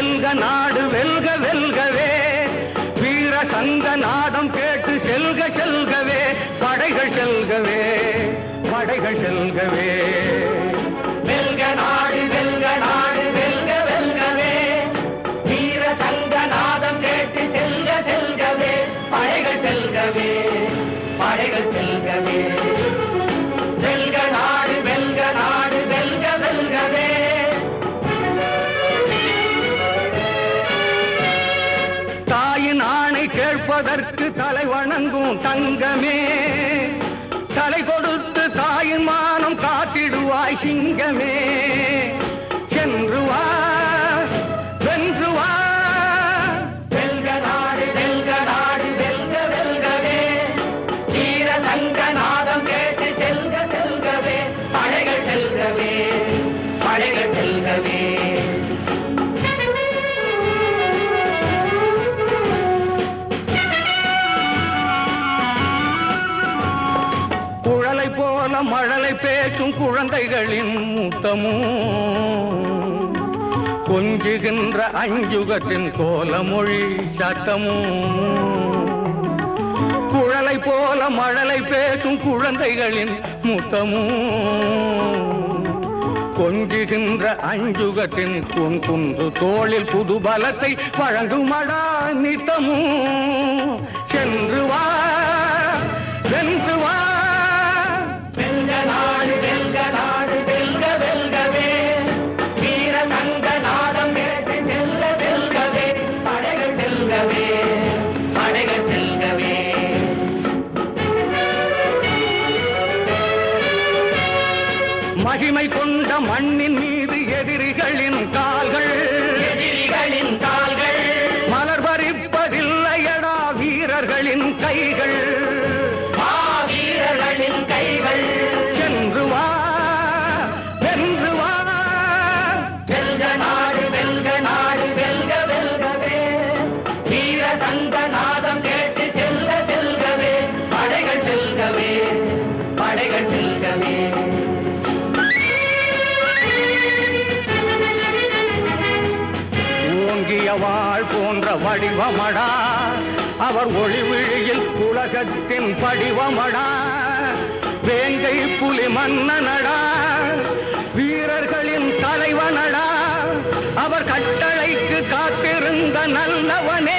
வெல்க நாடு வெல்க வெல்கவே. வீர சங்க நாடம் கேட்டு செல்க செல்கவே. படைகள் செல்கவே படைகள் செல்கவே. கேட்பதற்கு தலை வணங்கும் தங்கமே. தலை கொடுத்து தாயின் மானம் காத்திடுவாய் சிங்கமே. சென்றுவாய் பேசும் குழந்தைகளின் மூத்தமும் கொஞ்சுகின்ற அஞ்சுகத்தின் கோலமொழி சத்தமும் குழலை போல மழலை பேசும் குழந்தைகளின் முத்தமும் கொஞ்சுகின்ற அஞ்சுகத்தின் குன் குன்று தோளில் புது பலத்தை வழங்குமடா நித்தமும் சென்று வா மகிமை கொண்ட மண்ணின் மீது எதிரிகளின் கால்கள். எதிரிகளின் கால்கள். மலர் பறிப்பதில்லையடா வீரர்களின் கைகள். வாழ் போன்ற வடிவமடா. அவர் ஒளிவிழியில் உலகத்தின் படிவமடா. வேங்கை புலி மன்னனடா. வீரர்களின் தலைவனடா. அவர் கட்டளைக்கு காத்திருந்த நல்லவனே.